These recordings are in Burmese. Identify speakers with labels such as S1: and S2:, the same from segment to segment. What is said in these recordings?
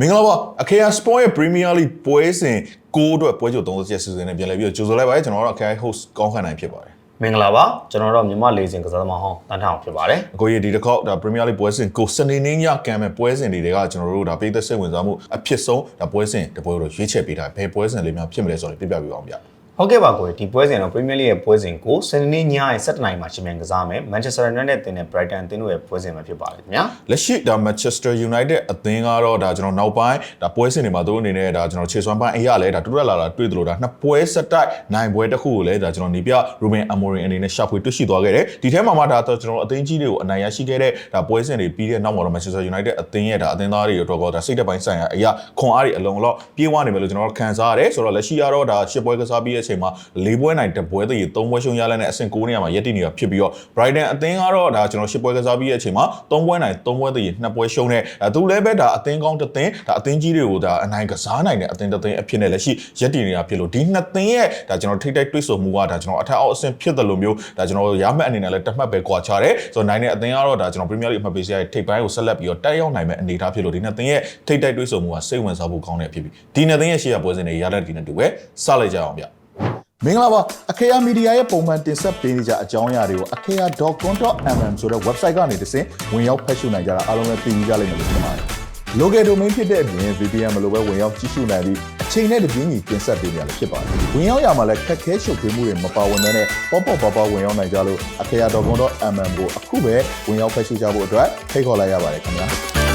S1: မင်္ဂလာပါအခေယာ Sport ရဲ့ Premier League ပွဲစဉ်6အတွက်ပွဲကြို30ချက်စီစဉ်နဲ့ပြန်လည်ပြီးတော့ကြိုဆိုလိုက်ပါတယ်ကျွန်တော်တို့အခေယာ host ကောင်းခန့်နိုင်ဖြစ်ပါတယ်
S2: မင်္ဂလာပါကျွန်တော်တို့မြန်မာလေစင်ကစားသမားဟောင်းတန်းထောင်ဖြစ်ပါတယ်
S1: အကိုကြီးဒီတစ်ခေါက်ဒါ Premier League ပွဲစဉ်ကိုစနေနေ့ညကံမဲ့ပွဲစဉ်တွေကကျွန်တော်တို့ဒါပေးသက်စိတ်ဝင်စားမှုအဖြစ်ဆုံးဒါပွဲစဉ်တပွဲတော့ရွေးချယ်ပေးတာဘယ်ပွဲစဉ်လေးများဖြစ်မလဲဆိုတော့ပြပြပေးပါအောင်ဗျ
S2: ဟုတ်ကဲ့ပါကိုဒီပွဲစဉ်တော့ Premier League ရဲ့ပွဲစဉ်ကိုစနေနေ့ညရဲ့7နာရီမှာရှင်မြန်ကစားမယ် Manchester United နဲ့တင်တဲ့ Brighton အသင်းတို့ရဲ့ပွဲစဉ်မှာဖြစ်ပါတယ်ခင်ဗျာ
S1: လက်ရှိဒါ Manchester United အသင်းကတော့ဒါကျွန်တော်နောက်ပိုင်းဒါပွဲစဉ်တွေမှာသူတို့အနေနဲ့ဒါကျွန်တော်ခြေစွမ်းပိုင်းအရာလဲဒါတူတက်လာတာတွေ့သလိုဒါနှစ်ပွဲဆက်တိုက်နိုင်ပွဲတစ်ခုကိုလည်းဒါကျွန်တော်နေပြ Ruben Amorim အနေနဲ့ရှာဖွေတွေ့ရှိသွားခဲ့တယ်ဒီထဲမှာမှဒါကျွန်တော်အသင်းကြီးတွေကိုအနိုင်ရရှိခဲ့တဲ့ဒါပွဲစဉ်တွေပြီးတဲ့နောက်မှာတော့ Manchester United အသင်းရဲ့ဒါအသင်းသားတွေတော့ဒါစိတ်သက်ပိုင်းဆိုင်ရာအရာခွန်အားတွေအလုံးလောက်ပြေးဝနေမယ်လို့ကျွန်တော်တို့ခံစားရတယ်ဆိုတော့လက်ရှိကတော့ဒါရှစ်ပွဲကစားပြီးတဲ့အချိန်မှာ၄ပွဲနိုင်တစ်ပွဲတည်း၃ပွဲရှုံးရလဲနဲ့အဆင့်9နေရာမှာရက်တည်နေတာဖြစ်ပြီးတော့ Brighton အသင်းကတော့ဒါကျွန်တော်ရှစ်ပွဲကစားပြီးတဲ့အချိန်မှာ၃ပွဲနိုင်၃ပွဲတည်း2ပွဲရှုံးတဲ့အဲသူလည်းပဲဒါအသင်းကောင်းတစ်သင်းဒါအသင်းကြီးတွေကိုဒါအနိုင်ကစားနိုင်တဲ့အသင်းတစ်သင်းအဖြစ်နဲ့လက်ရှိရက်တည်နေတာဖြစ်လို့ဒီနှစ်သင်းရဲ့ဒါကျွန်တော်ထိတိုက်တွေ့ဆုံမှုကဒါကျွန်တော်အထက်အောက်အဆင့်ဖြစ်တယ်လို့မျိုးဒါကျွန်တော်ရမှတ်အနေနဲ့လည်းတစ်မှတ်ပဲကွာခြားတယ်ဆိုတော့နိုင်တဲ့အသင်းကတော့ဒါကျွန်တော် Premier League အမှတ်ပေးစရာထိပ်ပိုင်းကိုဆက်လက်ပြီးတော့တက်ရောက်နိုင်မဲ့အနေအထားဖြစ်လို့ဒီနှစ်သင်းရဲ့ထိတိုက်တွေ့ဆုံမှုကစိတ်ဝင်စားဖို့ကောင်းတယ်ဖြစ်ပြီးဒီနှစ်သင်းရဲ့ရှေ့ရပွဲစဉ်တွေရတဲ့ဒီနဲ့တူပဲစလိုက်ကြအောင်ဗျ မင်္ဂလာပါအခေယာမီဒီယာရဲ့ပုံမှန်တင်ဆက်ပေးနေကြအကြောင်းအရာတွေကို akea.com.mm ဆိုတဲ့ website ကနေတစ်ဆင့်ဝင်ရောက်ဖတ်ရှုနိုင်ကြတာအားလုံးလည်းသိကြလိမ့်မယ်လို့ထင်ပါတယ်။ local domain ဖြစ်တဲ့အပြင် VPN မလိုပဲဝင်ရောက်ကြည့်ရှုနိုင်ပြီးအချိန်နဲ့တပြေးညီတင်ဆက်ပေးနေရလို့ဖြစ်ပါတယ်။ဝင်ရောက်ရမှာလည်းခက်ခဲရှုပ်ထွေးမှုတွေမပါဝင်တဲ့နဲ့ပေါ့ပေါ့ပါပါဝင်ရောက်နိုင်ကြလို့ akea.com.mm ကိုအခုပဲဝင်ရောက်ဖတ်ရှုကြဖို့အတွက်ဖိတ်ခေါ်လိုက်ရပါတယ်ခင်ဗျာ။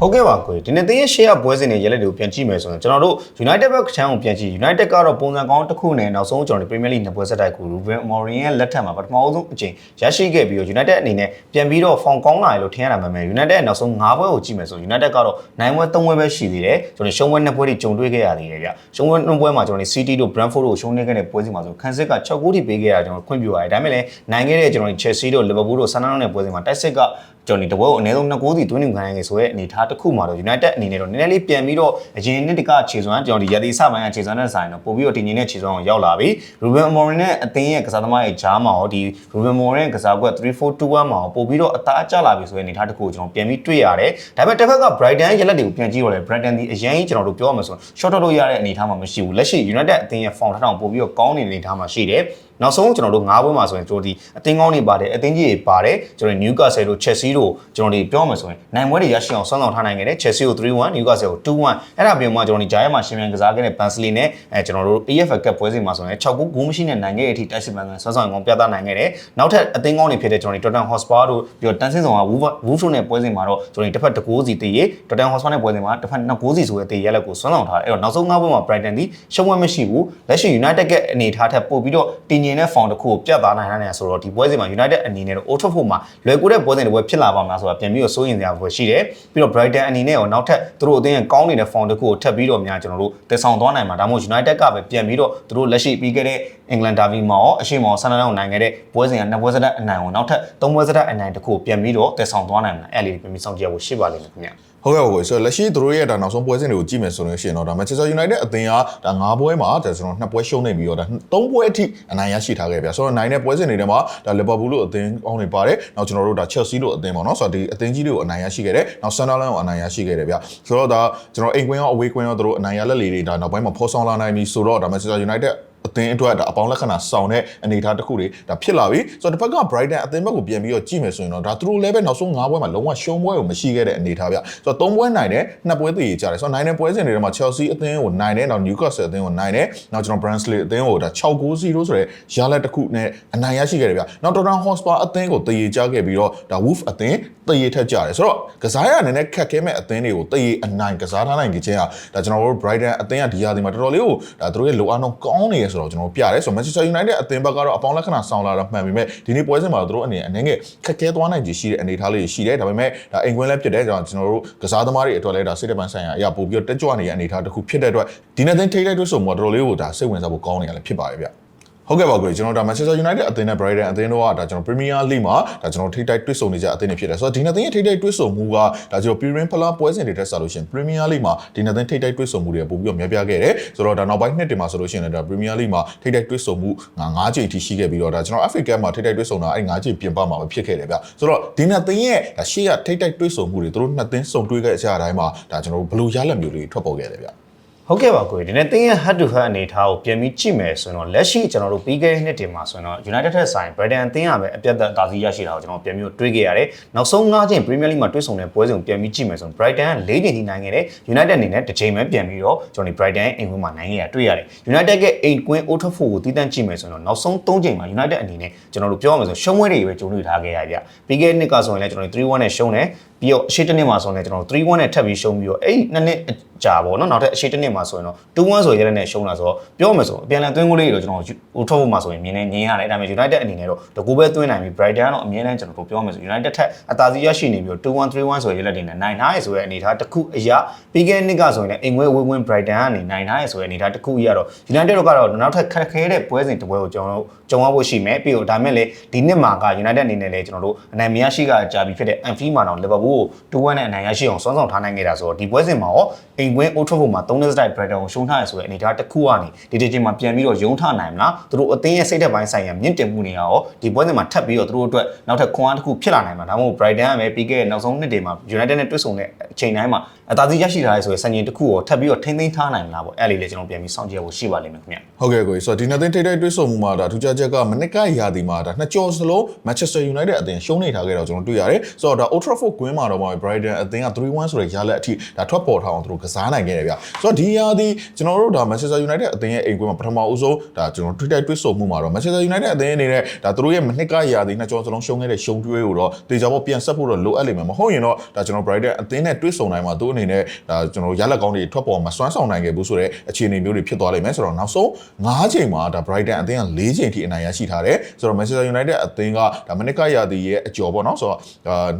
S2: ဟုတ်ကဲ့ပါကိုဒီနေ့သင်းရဲ့ share ပွဲစဉ်တွေရက်လက်တွေကိုပြန်ကြည့်မယ်ဆိုရင်ကျွန်တော်တို့ United ဘက်ချမ်းကိုပြန်ကြည့် United ကတော့ပုံစံကောင်းတစ်ခုနဲ့နောက်ဆုံးကျွန်တော်တို့ Premier League နှစ်ပွဲဆက်တိုက်ကို Ruben Amorim ရဲ့လက်ထက်မှာပထမဆုံးအကြိမ်ရရှိခဲ့ပြီးတော့ United အနေနဲ့ပြန်ပြီးတော့ form ကောင်းလာတယ်လို့ထင်ရတာမှန်မယ် United နောက်ဆုံး၅ပွဲကိုကြည့်မယ်ဆို United ကတော့နိုင်ပွဲ၃ပွဲပဲရှိသေးတယ်ကျွန်တော်ရှုံးပွဲ၂ပွဲတွေကြုံတွေ့ခဲ့ရသေးတယ်ဗျရှုံးပွဲ၂ပွဲမှာကျွန်တော်တို့ City တို့ Brentford တို့ရှုံးနေခဲ့တဲ့ပွဲစဉ်မှာဆိုခန်းစစ်က6ဂိုးထိပေးခဲ့ရကျွန်တော်ခွင့်ပြုရတယ်ဒါပေမဲ့လည်းနိုင်ခဲ့တဲ့ကျွန်တော်တို့ Chelsea တို့ Liverpool တို့ Sunderland နဲ့ပွဲစဉ်မှာတိုက်စစ်က ကျွန်တော်ဒီတပွဲကိုအနည်းဆုံး2ဂိုးစီသွင်းနေခံရခဲ့ဆိုတဲ့အနေအထားတစ်ခုမှာတော့ United အနေနဲ့တော့နည်းနည်းလေးပြန်ပြီးတော့အရင်နှစ်တကခြေစွမ်းကျွန်တော်ဒီရသည်စပိုင်းကခြေစွမ်းနဲ့ဆိုင်တော့ပို့ပြီးတော့တင်ញင်းတဲ့ခြေစွမ်းကိုရောက်လာပြီ Ruben Amorim နဲ့အသင်းရဲ့ကစားသမားရဲ့ဂျားမှာရောဒီ Ruben Amorim ရဲ့ကစားကွက်3-4-2-1မှာရောပို့ပြီးတော့အသားကျလာပြီဆိုတဲ့အနေအထားတစ်ခုကိုကျွန်တော်ပြန်ပြီးတွေ့ရတယ်ဒါပေမဲ့တစ်ဖက်က Brighton ရဲ့လက်တွေကိုပြန်ကြည့်တော့လေ Brighton ဒီအရင်ကျွန်တော်တို့ပြောရမှာဆို short ထုတ်လို့ရတဲ့အနေအထားမှာမရှိဘူးလက်ရှိ United အသင်းရဲ့ form ထောင်ပို့ပြီးတော့ကောင်းနေတဲ့အနေအထားမှာရှိတယ် နောက်ဆုံးကျွန်တော်တို့၅ပွဲမှာဆိုရင်ကျွန်တော်ဒီအသင်းကောင်းတွေပါတယ်အသင်းကြီးတွေပါတယ်ကျွန်တော် Newcastle တို့ Chelsea တို့ကျွန်တော်ဒီပြောမယ်ဆိုရင်နိုင်ပွဲတွေရရှိအောင်ဆွမ်းဆောင်ထားနိုင်ခဲ့တယ် Chelsea ကို3-1 Newcastle ကို2-1အဲ့ဒါပြင်မှာကျွန်တော်ဒီဂျာရဲမှာရှင်မြန်ကစားခဲ့တဲ့ Barnsley နဲ့အဲကျွန်တော်တို့ EFL Cup ပွဲစဉ်မှာဆိုရင်6ဂိုးဂိုးမရှိနဲ့နိုင်ခဲ့တဲ့အထိတိုက်စစ်ပန်ကန်ဆွမ်းဆောင်ကောင်းပြသနိုင်ခဲ့တယ်နောက်ထပ်အသင်းကောင်းတွေဖြစ်တဲ့ကျွန်တော်ဒီ Tottenham Hotspur တို့ပြီးတော့တန်ဆင်းဆောင်က Wolves တို့နဲ့ပွဲစဉ်မှာတော့ကျွန်တော်ဒီတစ်ဖက်တကိုးစီတည်ရ Tottenham Hotspur နဲ့ပွဲစဉ်မှာတစ်ဖက်နှစ်ကိုးစီဆိုတဲ့တည်ရလက်ကိုဆွမ်းဆောင်ထားတယ်အဲ့တော့နောက်ဆုံး၅ပွဲမှာ Brighton ဒီရှုံးပွဲမရှိဘူးလက်ရှိ United ရဲ့အနေထားထက်ပို့ပြီးတော့တည်ငြိမ်တဲ့ form တစ်ခုကိုပြတ်သားနိုင်တာနဲ့ဆိုတော့ဒီပွဲစဉ်မှာ United အနေနဲ့တော့ Old Trafford မှာလွယ်ကူတဲ့ပွဲစဉ်တွေပွဲဖြစ်လာပါမလားဆိုတာပြန်ပြီးတော့စိုးရင်စရာပွဲရှိတယ်ပြီးတော့ Brighton အနေနဲ့ရောနောက်ထပ်သူတို့အသင်းရဲ့ကောင်းနေတဲ့ form တစ်ခုကိုထပ်ပြီးတော့များကျွန်တော်တို့တည်ဆောင်သွားနိုင်မှာဒါမှမဟုတ် United ကပဲပြန်ပြီးတော့သူတို့လက်ရှိပြီးခဲ့တဲ့ England Derby မှာရောအရှိမောဆန်နလောက်နိုင်ခဲ့တဲ့ပွဲစဉ်ကနှစ်ပွဲစတဲ့အနိုင်ကိုနောက်ထပ်သုံးပွဲစတဲ့အနိုင်တစ်ခုကိုပြန်ပြီးတော့တည်ဆောင်သွားနိုင်မှာအဲ့လေးပြန်ပြီးစောင့်ကြည့်ရဖို့ရှိပါလိမ့်မယ်ခင်ဗျာ
S1: ဟုတ်ကဲ့ဟုတ်ကဲ့ဆိုတော့လက်ရှိသူတို့ရဲ့ဒါနောက်ဆုံးပွဲစဉ်တွေကိုကြည့်မယ်ဆိုလို့ရှိရင်တော့ဒါ Manchester United အသင်းကဒါ၅ပွဲမှာဒါကျွန်တော်နှစ်ပွဲရှုံးနေပြီးတော့ဒါ၃ပွဲအထိအနိုင်ရရှိထားခဲ့ဗျာဆိုတော့နိုင်တဲ့ပွဲစဉ်တွေထဲမှာဒါ Liverpool လို့အသင်းအောင်းနေပါတယ်နောက်ကျွန်တော်တို့ဒါ Chelsea လို့အသင်းပေါ့နော်ဆိုတော့ဒီအသင်းကြီးတွေကိုအနိုင်ရရှိခဲ့တယ်နောက် Sunderland ကိုအနိုင်ရရှိခဲ့တယ်ဗျာဆိုတော့ဒါကျွန်တော်အိမ်ကွင်းရောအဝေးကွင်းရောသူတို့အနိုင်ရလက်လေးတွေဒါနောက်ပိုင်းမှာဖော်ဆောင်လာနိုင်ပြီဆိုတော့ဒါ Manchester United အသင်းအတွက်ဒါအပေါင်းလက္ခဏာဆောင်တဲ့အနေအထားတစ်ခုတွေဒါဖြစ်လာပြီဆိုတော့တစ်ဖက်က Brighton အသင်းဘက်ကိုပြန်ပြီးတော့ကြည့်မယ်ဆိုရင်တော့ဒါသူတို့လည်းပဲနောက်ဆုံး၅ပွဲမှာလုံးဝရှုံးပွဲကိုမရှိခဲ့တဲ့အနေအထားဗျဆိုတော့၃ပွဲနိုင်တယ်နှစ်ပွဲတည်ကြတယ်ဆိုတော့နိုင်တဲ့ပွဲစဉ်တွေထဲမှာ Chelsea အသင်းကိုနိုင်တယ်နောက် Newcastle အသင်းကိုနိုင်တယ်နောက်ကျွန်တော် Barnsley အသင်းကိုဒါ6-0ဆိုတဲ့ရလဒ်တစ်ခုနဲ့အနိုင်ရရှိခဲ့တယ်ဗျနောက် Tottenham Hotspur အသင်းကိုတည်ကြခဲ့ပြီးတော့ဒါ Wolf အသင်းတည်ထက်ကြတယ်ဆိုတော့ကစားရတဲ့နည်းနည်းခက်ခဲမဲ့အသင်းတွေကိုတည်အနိုင်ကစားထားနိုင်ကြခြင်းဟာဒါကျွန်တော်တို့ Brighton အသင်းကဒီရာသီမှာတော်တော်လေးကိုဒါသူတို့ရဲ့လိုအားနှုန်းကောင်းနေရဆိုတော့ကျွန်တော်တို့ပြတယ်ဆိုတော့ Manchester United အသင်းဘက်ကတော့အပေါင်းလက္ခဏာဆောင်လာတာမှန်ပေမဲ့ဒီနေ့ပွဲစဉ်မှာတို့အနေနဲ့အနေငယ်ခက်ခဲသွားနိုင်ခြေရှိတဲ့အနေအထားလေးရှိတယ်ဒါပေမဲ့ဒါအိမ်ကွင်းလည်းဖြစ်တယ်ကျွန်တော်တို့ကစားသမားတွေအတွက်လည်းဒါစိတ်တပန်းဆိုင်ရာအရာပို့ပြီးတော့တက်ကြွနေတဲ့အနေအထားတစ်ခုဖြစ်တဲ့အတွက်ဒီနေ့သင်းထိတ်လိုက်တွေ့ဆုံမှုကတော်တော်လေးကိုဒါစိတ်ဝင်စားဖို့ကောင်းနေရလည်းဖြစ်ပါတယ်ဗျ ဟုတ်ကဲ့ပါကိုကျွန်တော်ဒါ Manchester United အသင်းနဲ့ Brighton အသင်းတို့ကဒါကျွန်တော် Premier League မှာဒါကျွန်တော်ထိတိုက်တွေ့ဆုံနေကြအသင်းတွေဖြစ်တယ်ဆိုတော့ဒီနှစ်သင်းရဲ့ထိတိုက်တွေ့ဆုံမှုကဒါကျွန်တော် Premier League ပွဲစဉ်တွေတက်ဆက်လို့ရှိရင် Premier League မှာဒီနှစ်သင်းထိတိုက်တွေ့ဆုံမှုတွေပို့ပြီးတော့များပြားခဲ့တယ်ဆိုတော့ဒါနောက်ပိုင်းနှစ်တင်မှာဆိုလို့ရှိရင်လည်းဒါ Premier League မှာထိတိုက်တွေ့ဆုံမှုငါ9ချိန်အထိရှိခဲ့ပြီးတော့ဒါကျွန်တော် Africa မှာထိတိုက်တွေ့ဆုံတာအဲ့9ချိန်ပြင်ပမှာပဲဖြစ်ခဲ့တယ်ဗျဆိုတော့ဒီနှစ်သင်းရဲ့ဒါရှေ့ကထိတိုက်တွေ့ဆုံမှုတွေသူတို့နှစ်သင်းစုံတွေ့ခဲ့ကြတဲ့အတိုင်းမှာဒါကျွန်တော်ဘယ်လိုရလဒ်မျိုးတွေထွက်ပေါ်ခဲ့တယ်ဗျ
S2: ဟုတ်ကဲ့ပါကိုဒီနေ့တင်းရဲ့ head to head အနေအထားကိုပြန်ပြီးကြည့်မယ်ဆိုရင်တော့လက်ရှိကျွန်တော်တို့ပြီးခဲ့တဲ့နှစ်တင်မှာဆိုရင်တော့ United ထက်ဆိုင် Brighton အသင်းကပဲအပြတ်သက်အသာစီးရရှိတာကိုကျွန်တော်ပြန်ပြီးတွေးခဲ့ရတယ်။နောက်ဆုံး၅ချိန် Premier League မှာတွေ့ဆုံတဲ့ပွဲစဉ်ကိုပြန်ပြီးကြည့်မယ်ဆိုရင် Brighton က၄ချိန်ထိနိုင်ခဲ့တယ်။ United အနေနဲ့တစ်ချိန်ပဲပြန်ပြီးတော့ကျွန်တော်ဒီ Brighton ရဲ့အိမ်ကွင်းမှာနိုင်ခဲ့ရတွေ့ရတယ်။ United ရဲ့အိမ်ကွင်း Old Trafford ကိုတည်တံ့ကြည့်မယ်ဆိုရင်တော့နောက်ဆုံး၃ချိန်မှာ United အနေနဲ့ကျွန်တော်တို့ပြောရမယ်ဆိုရှုံးပွဲတွေပဲကြုံတွေ့ထားခဲ့ရပြ။ပြီးခဲ့တဲ့နှစ်ကဆိုရင်လည်းကျွန်တော်တို့3-1နဲ့ရှုံးတယ်ပြီးတော့အရှိတစ်နှစ်မှာဆိုရင်လည်းကျွန်တော်တို့3-1နဲ့ထပ်ပြီးရှုံးပြီးတော့အဲ့ဒီနှစ်နှစ်ကြာပေါ့နော်နောက်ထပ်အရှိတစ်နှစ်မှာဆိုရင်တော့2-1ဆိုရတဲ့နဲ့ရှုံးလာဆိုတော့ပြောမယ်ဆိုအပြန်လန်သွင်းကိုလေးတွေတော့ကျွန်တော်ဟိုထုတ်ဖို့မှာဆိုရင်မြင်နေမြင်ရတယ်ဒါပေမဲ့ United အနေနဲ့တော့တကူပဲသွင်းနိုင်ပြီး Brighton ကတော့အမြဲတမ်းကျွန်တော်တို့ပြောမယ်ဆို United ထက်အသာစီးရရှိနေပြီးတော့2-1 3-1ဆိုရတဲ့နဲ့နိုင်ထားရဆိုတဲ့အနေအထားတစ်ခုအရာပြီးခဲ့တဲ့နှစ်ကဆိုရင်လည်းအိမ်ဝဲဝင်းဝင်း Brighton ကနေနိုင်ထားရဆိုတဲ့အနေအထားတစ်ခုအရာတော့ United တို့ကတော့နောက်ထပ်ခက်ခဲတဲ့ပွဲစဉ်တစ်ပွဲကိုကျွန်တော်တို့ကြုံရဖို့ရှိမယ်ပြီးတော့ဒါမဲ့လေဒီနှစ်မှာက United အနေနဲ့လည်းကျွန်တော်တို့အနိုင်မရရှိကကြာပြီဖြစ်တဲ့ Anfield မှာတော့ Liverpool ကို2-1နဲ့အနိုင်ရရှိအောင်စွမ်းဆောင်ထားနိုင်ခဲ့တာဆိုတော့ဒီပွဲစဉ်မှာရောအိမ်ကွင်း Old Trafford မှာ3-0စတိုက် Brighton ကိုရှုံးထားရဆိုတဲ့အနေအထားတစ်ခုကနေဒီဒီချင်းမှာပြန်ပြီးတော့ရုံးထနိုင်မလားသူတို့အသင်းရဲ့စိတ်သက်ပိုင်းဆိုင်ရာမြင့်တင်မှုတွေရောဒီပွဲစဉ်မှာထပ်ပြီးတော့သူတို့အတွက်နောက်ထပ်ခွန်အားတစ်ခုဖြစ်လာနိုင်မှာဒါမှမဟုတ် Brighton ကပဲပြီးခဲ့တဲ့နောက်ဆုံးနှစ်တွေမှာ United နဲ့တွေ့ဆုံတဲ့အချိန်တိုင်းမှာအသာစီးရရှိထားရဆိုတဲ့စံချိန်တစ်ခုကိုထပ်ပြီးတော့ထိမ့်သိမ်းထားနိုင်မလားပေါ့အဲ့လေးလေကျွန်တော်ပြန်ပြီးစောင့်ကြည့်ရဖို့ရှိပါလိမ့်မယ်ခင်ဗျ
S1: ဟုတ်ကဲ့ကိုကြီးဆိုတော့ဒီနှစ်သင်းထိတိုက်တွေ့ဆုံမှုမှာဒါထူးခြားချက်ကမနစ်ကရာသီမှာဒါနှစ်ကြော်စလုံး Manchester United အသင်းရှုံးနေထားခဲ့တော့ကျွန်တော်တွေ့ရတယ်ဆိုတော့ဒါ Old Trafford ကွင်းမှာတော့မှ Brighton အသင်းက3-1ဆိုတဲ့ရလက်အထိဒါထွက်ပေါ်ထားအောင်သူတို့ကစားနိုင်ခဲ့တယ်ဗျဆိုတော့ဒီရာသီကျွန်တော်တို့ဒါ Manchester United အသင်းရဲ့အိမ်ကွင်းမှာပထမအဆုံးဒါကျွန်တော်ထိတိုက်တွေ့ဆုံမှုမှာတော့ Manchester United အသင်းအနေနဲ့ဒါသူတို့ရဲ့မနစ်ကရာသီနှစ်ကြော်စလုံးရှုံးခဲ့တဲ့ရှုံးတွဲကိုတော့တေချာပေါ့ပြန်ဆက်ဖို့တော့လိုအပ်လိမ့်မယ်မဟုတ်ရင်တော့ဒါကျွန်တော် Brighton အသင်းနဲ့တွေ့ဆုံနိုင်မှာသူအနေနဲ့ဒါကျွန်တော်ရလက်ကောင်းတွေထွက်ပေါ်မှာစွမ်းဆောင်နိုင်ခဲ့ဘူးဆိုတဲ့အခြေအနေမျိုးတွေဖြစ်သွားလိမ့်မယ်ဆိုတော့နောက်ဆုံး9ချိန်မှာဒါ Brighton အသင်းက4ချိန်ထိအနိုင်ရရှိထားတယ်ဆိုတော့ Manchester United အသင်းကဒါမနစ်ကရာသီရဲ့အကျော်ပေါ့နော်ဆိုတော့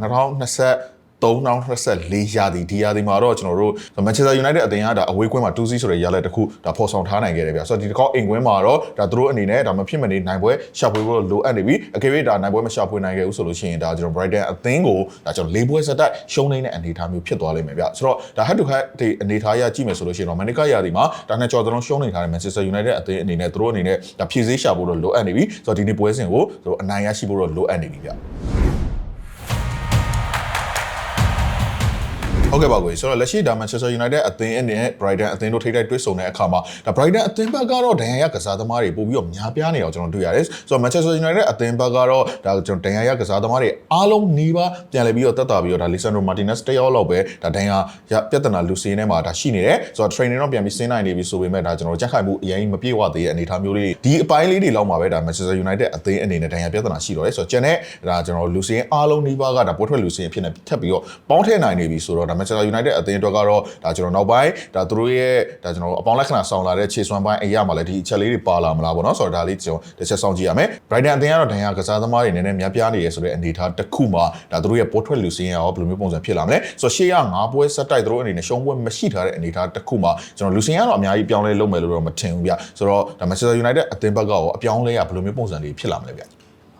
S1: 2020 3024ရာသီဒီရာသီမှာတော့ကျွန်တော်တို့ Manchester United အသင်းကဒါအဝေးကွင်းမှာ2-0ဆိုတဲ့ရလဒ်တစ်ခုဒါဖော်ဆောင်ထားနိုင်ခဲ့တယ်ဗျဆိုတော့ဒီတစ်ခေါက်အိမ်ကွင်းမှာတော့ဒါသူတို့အနေနဲ့ဒါမဖြစ်မနေနိုင်ပွဲရှာဖွေဖို့လိုအပ်နေပြီအကယ်၍ဒါနိုင်ပွဲမရှာဖွေနိုင်ခဲ့ဘူးဆိုလို့ရှိရင်ဒါကျွန်တော် Brighton အသင်းကိုဒါကျွန်တော်၄ပွဲဆက်တိုက်ရှုံးနေတဲ့အနေအထားမျိုးဖြစ်သွားလိမ့်မယ်ဗျဆိုတော့ဒါ head to head ဒီအနေအထားရကြည့်မယ်ဆိုလို့ရှိရင်တော့မန်နီကာရာသီမှာဒါနဲ့ကြော်သုံးရှုံးနေထားတဲ့ Manchester United အသင်းအနေနဲ့သူတို့အနေနဲ့ဒါဖြည့်ဆည်းရှာဖို့တော့လိုအပ်နေပြီဆိုတော့ဒီနေ့ပွဲစဉ်ကိုသူတို့အနိုင်ရရှိဖို့တော့လိုအပ်နေပြီဗျ ဟုတ်ကဲ့ပါကိုဆိုတော့လက်ရှိဒါ Manchester United အသင်းနဲ့ Brighton အသင်းတို့ထိတိုက်တွေ့ဆုံတဲ့အခါမှာဒါ Brighton အသင်းဘက်ကတော့ဒဏ်ရာရကစားသမားတွေပို့ပြီးတော့များပြားနေအောင်ကျွန်တော်တွေ့ရတယ်ဆိုတော့ Manchester United အသင်းဘက်ကတော့ဒါကျွန်တော်ဒဏ်ရာရကစားသမားတွေအားလုံးနီးပါးပြန်လည်ပြီးတော့တက်တာပြီးတော့ဒါ Lisandro Martinez တယောက်လောက်ပဲဒါဒဏ်ရာရပြဿနာလူစင်းထဲမှာဒါရှိနေတယ်ဆိုတော့ training တော့ပြန်ပြီးဆင်းနိုင်နေပြီဆိုပေမဲ့ဒါကျွန်တော်ကြက်ခိုင်မှုအရင်မပြေဝသေးတဲ့အနေအထားမျိုးလေးဒီအပိုင်းလေးတွေလောက်မှာပဲဒါ Manchester United အသင်းအနေနဲ့ဒဏ်ရာပြဿနာရှိတော့တယ်ဆိုတော့ကျန်တဲ့ဒါကျွန်တော်လူစင်းအားလုံးနီးပါးကဒါပွဲထွက်လူစင်းအဖြစ်နဲ့ထပ်ပြီးတော့ပေါင်းထည့်နိုင်နေပြီဆိုတော့ဒါ Manchester United အသင်းအတွက်ကတော့ဒါကျွန်တော်နောက်ပိုင်းဒါသူတို့ရဲ့ဒါကျွန်တော်အပေါင်းလက္ခဏာဆောင်လာတဲ့ခြေစွမ်းပိုင်းအရာမှာလည်းဒီအချက်လေးတွေပါလာမလားပေါ့နော်ဆိုတော့ဒါလေးကျွန်တော်တစ်ချက်စောင့်ကြည့်ရမယ် Brighton အသင်းကတော့ဒဏ်ရာကစားသမားတွေနည်းနည်းများပြားနေရဆိုတဲ့အနေအထားတစ်ခုမှာဒါသူတို့ရဲ့ပိုထွက်လူစင်းရောဘယ်လိုမျိုးပုံစံဖြစ်လာမလဲဆိုတော့ရှေ့က၅ပွဲဆက်တိုက်သူတို့အနေနဲ့ရှုံးပွဲမရှိထားတဲ့အနေအထားတစ်ခုမှာကျွန်တော်လူစင်းကတော့အများကြီးပြောင်းလဲလုပ်မယ်လို့တော့မထင်ဘူးဗျဆိုတော့ဒါ Manchester United အသင်းဘက်ကရောအပြောင်းလဲရဘယ်လိုမျိုးပုံစံတွေဖြစ်လာမလဲဗျ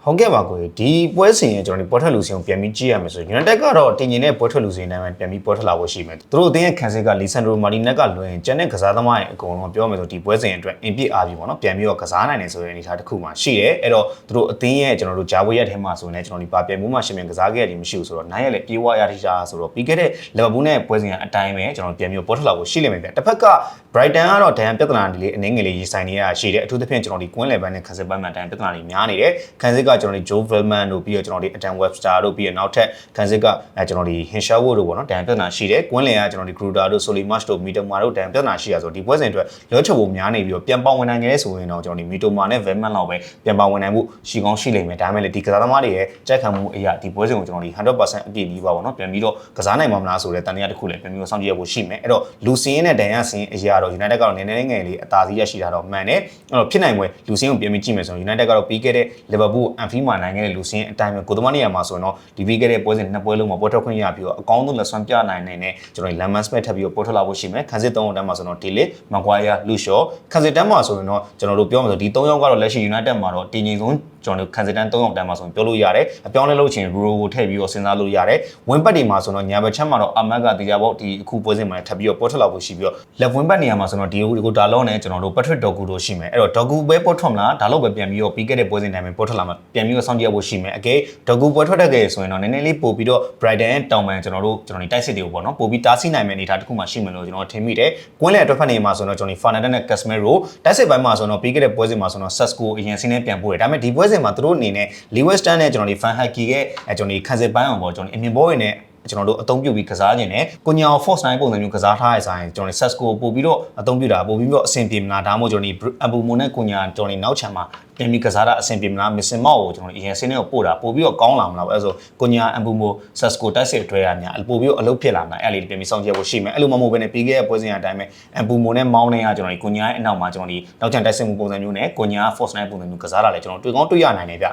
S2: ဟုတ်ကဲ့ပါကိုဒီပွဲစဉ်ရဲ့ကျွန်တော်ဒီပွဲထွက်လူစင်ကိုပြန်ပြီးကြည့်ရမယ်ဆိုရင် United ကတော့တင်ကျင်တဲ့ပွဲထွက်လူစင်တိုင်းမှာပြန်ပြီးပွဲထွက်လာဖို့ရှိမယ်သူတို့အသင်းရဲ့ခံစစ်က Lisandro Martinez ကလွယ်ရင်ကျန်တဲ့ကစားသမားရဲ့အကုန်လုံးပြောမယ်ဆိုဒီပွဲစဉ်အတွက်အင်ပြစ်အားပြီးပေါ့နော်ပြန်ပြီးတော့ကစားနိုင်တယ်ဆိုတဲ့အနေအထားတစ်ခုမှရှိတယ်အဲ့တော့သူတို့အသင်းရဲ့ကျွန်တော်တို့ဂျာဝေးရက်ထဲမှာဆိုရင်ကျွန်တော်ဒီပါပြန်မှုမှရှင်မြန်ကစားခဲ့ရတယ်မရှိဘူးဆိုတော့နိုင်ရလေပြေးဝရတိချာဆိုတော့ပြီးခဲ့တဲ့ Liverpool နဲ့ပွဲစဉ်ကအတိုင်းပဲကျွန်တော်ပြန်ပြီးပွဲထွက်လာဖို့ရှိလိမ့်မယ်ဗျတစ်ဖက်က Brighton ကတော့ဒဏ်ရာပြဿနာတွေလေးအနည်းငယ်လေးရေးဆိုင်နေရရှိတယ်အထူးသဖြင့်ကျွန်တော်ဒီကွင်းလယ်ပိုင်းနဲ့ခံစစ်ပိုင်းမှာဒဏ်ရာပြဿနာတွေများနေတယ်ခံစစ်ကကျွန်တော်ဒီ Joe Velman တို့ပြီးတော့ကျွန်တော်ဒီ Adam Webster တို့ပြီးတော့နောက်ထပ်ခံစစ်ကအဲကျွန်တော်ဒီ Hinshaw တို့ပေါ့နော်ဒဏ်ရာပြဿနာရှိတယ်ကွင်းလယ်ကကျွန်တော်ဒီ Gruder တို့ Solimash တို့ Mitoma တို့ဒဏ်ရာပြဿနာရှိရဆိုဒီပွဲစဉ်အတွက်လောချုပ်ဖို့များနေပြီးတော့ပြန်ပေါဝင်နိုင်ခဲ့ဆိုရင်တော့ကျွန်တော်ဒီ Mitoma နဲ့ Velman လောက်ပဲပြန်ပေါဝင်နိုင်မှုရှိကောင်းရှိလိမ့်မယ်ဒါပေမဲ့လေဒီကစားသမားတွေရဲ့ကြက်ခံမှုအရာဒီပွဲစဉ်ကိုကျွန်တော်ဒီ100%အပြည့်ပြီးပါပေါ့နော်ပြန်ပြီးတော့ကစားနိုင်မှာမလားဆိုတဲ့တန်တရားတစ်ခုလည်းပြန်ပြီးတော့စောင့်ကြည့်ရဖို့ရှိမယ်အဲ့တော့လူစင်းနဲ့ဒဏ်ရာစင်းအရာတော့ United ကတော့နည်းနည်းငယ်လေးအသာစီးရရှိတာတော့မှန်တယ်အဲ့တော့ဖြစ်နိုင်ပွဲလူစင်းကိုပြန်ပြီးကြည့်မယ်ဆိုရင် United ကတော့ပြီးခဲ့တဲ့ Liverpool အအန်ဖီမှာနိုင်ခဲ့တဲ့လူစင်းအတိုင်းပဲကိုသမားနေရာမှာဆိုရင်တော့ဒီပြီးခဲ့တဲ့ပွဲစဉ်နှစ်ပွဲလုံးမှာပေါ်ထွက်ခွင့်ရပြီးတော့အကောင်းဆုံးလက်စွမ်းပြနိုင်နေတဲ့ကျွန်တော်လမ်မန်စမက်ထပ်ပြီးတော့ပေါ်ထွက်လာဖို့ရှိမယ်ခန်းစစ်၃ယောက်တန်းမှာဆိုတော့ဒီလစ်မကွာယာလူရှော့ခန်းစစ်တန်းမှာဆိုရင်တော့ကျွန်တော်တို့ပြောမှာဆိုဒီ၃ယောက်ကတော့လက်ရှိ United မှာတော့တင်ကြီးဆုံး ကျွန်တော်တို့ခန်းစစ်တန်း၃ယောက်တန်းမှာဆိုရင်ပြောလို့ရတယ်အပြောင်းလဲလုပ်ချင်ရူရိုကိုထည့်ပြီးတော့စဉ်းစားလို့ရတယ်ဝင်းပတ်တွေမှာဆိုတော့ညာဘက်ချက်မှာတော့အမတ်ကတရားပေါ့ဒီအခုပွဲစဉ်မှာထပ်ပြီးတော့ပေါ်ထွက်လာဖို့ရှိပြီးတော့လက်ဝင်းပတ်နေရာမှာဆိုတော့ဒီကိုဒါလောနဲ့ကျွန်တော်တို့ပတ်ထရစ်ဒေါကူတို့ရှိမယ်အဲ့တော့ဒေါကူပဲပေါ်ထွက်မလားဒါလို့ပဲပြန်ပြီးတော့ပြီးခဲ့တဲ့ပွဲစဉ်တိုင်းပဲပေါ်ထွက်လာမှာပြန်ပြီးတော့စောင့်ကြည့်ရဖို့ရှိမယ်အကဲဒေါကူပွဲထွက်တတ်ခဲ့ဆိုရင်တော့နည်းနည်းလေးပို့ပြီးတော့ Brighton တောင်ပန်ကျွန်တော်တို့ကျွန်တော်ဒီတိုက်စစ်တွေကိုပေါ့နော်ပို့ပြီးတားဆီးနိုင်မယ့်အနေအထားတစ်ခုမှရှိမယ်လို့ကျွန်တော်ထင်မိတယ်ကွင်းလယ်အတွက်ဖက်နေမှာဆိုတော့ကျွန်တော်ဒီ Fernandez နဲ့ Casemiro တိုက်စစ်ပိုင်းမှာဆိုတော့ပြီးခဲ့တဲ့ပွဲစဉ်မှာဆိုတော့ Sasco အရင်စင်းနဲ့ပြန်ပို့တယ်ဒါပေမဲ့ဒီပွဲစဉ်မှာသူတို့အနေနဲ့ Lewis Stan နဲ့ကျွန်တော်ဒီ Van Haki ရဲ့အဲကျွန်တော်ဒီခံစစ်ပိုင်းအောင်ပေါ့ကျွန်တော်ဒီအမြင်ဘောတွေနဲ့ ကျွန်တော်တို့အသုံးပြုပြီးကစားခြင်းနဲ့ကိုညာ force 9ပုံစံမျိုးကစားထားရဆိုင်ကျွန်တော်တို့ Sasco ပို့ပြီးတော့အသုံးပြုတာပို့ပြီးတော့အဆင်ပြေမလားဒါမှမဟုတ်ကျွန်တော်ဒီ Abumo နဲ့ကိုညာကျွန်တော်ဒီနောက်ချံမှာပြန်ပြီးကစားတာအဆင်ပြေမလား missing mount ကိုကျွန်တော်တို့အရင်စင်းနဲ့ကိုပို့တာပို့ပြီးတော့ကောင်းလာမလားအဲ့ဆိုကိုညာ Abumo Sasco တိုက်စစ်အတွဲရများပို့ပြီးတော့အလုပ်ဖြစ်လာမလားအဲ့လေးပြန်ပြီးစောင့်ကြည့်ဖို့ရှိမယ်အဲ့လိုမှမဟုတ်ဘဲနဲ့ပြီးခဲ့တဲ့ပွဲစဉ်အတိုင်းပဲ Abumo နဲ့ Mount နဲ့ကကျွန်တော်ဒီကိုညာရဲ့အနောက်မှာကျွန်တော်ဒီနောက်ချံတိုက်စစ်မှုပုံစံမျိုးနဲ့ကိုညာ force 9ပုံစံမျိုးကစားတာလေကျွန်တော်တွေ့ကောင်းတွေ့ရနိုင်တယ်ဗျ